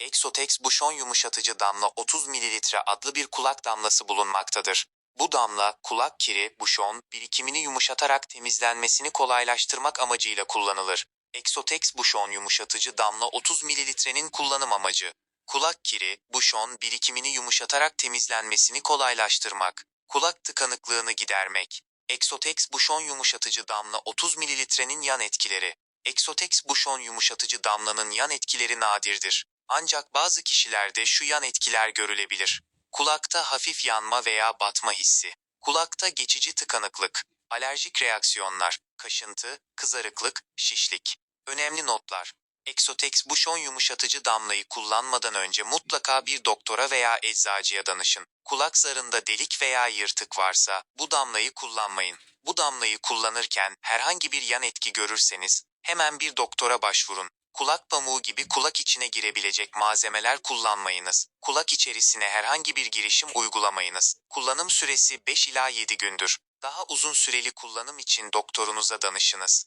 Exotex Bouchon yumuşatıcı damla 30 ml adlı bir kulak damlası bulunmaktadır. Bu damla kulak kiri, buşon, birikimini yumuşatarak temizlenmesini kolaylaştırmak amacıyla kullanılır. Exotex Bouchon yumuşatıcı damla 30 mililitrenin kullanım amacı. Kulak kiri, buşon, birikimini yumuşatarak temizlenmesini kolaylaştırmak. Kulak tıkanıklığını gidermek. Exotex Bouchon yumuşatıcı damla 30 mililitrenin yan etkileri. Exotex Bouchon yumuşatıcı damlanın yan etkileri nadirdir. Ancak bazı kişilerde şu yan etkiler görülebilir. Kulakta hafif yanma veya batma hissi. Kulakta geçici tıkanıklık. Alerjik reaksiyonlar. Kaşıntı, kızarıklık, şişlik. Önemli notlar. Exotex Bouchon yumuşatıcı damlayı kullanmadan önce mutlaka bir doktora veya eczacıya danışın. Kulak zarında delik veya yırtık varsa bu damlayı kullanmayın. Bu damlayı kullanırken herhangi bir yan etki görürseniz hemen bir doktora başvurun. Kulak pamuğu gibi kulak içine girebilecek malzemeler kullanmayınız. Kulak içerisine herhangi bir girişim uygulamayınız. Kullanım süresi 5 ila 7 gündür. Daha uzun süreli kullanım için doktorunuza danışınız.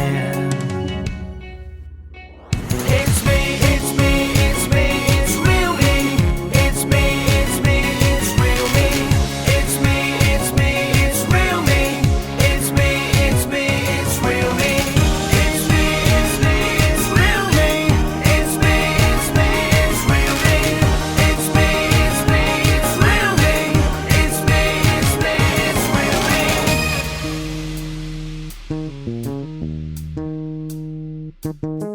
Música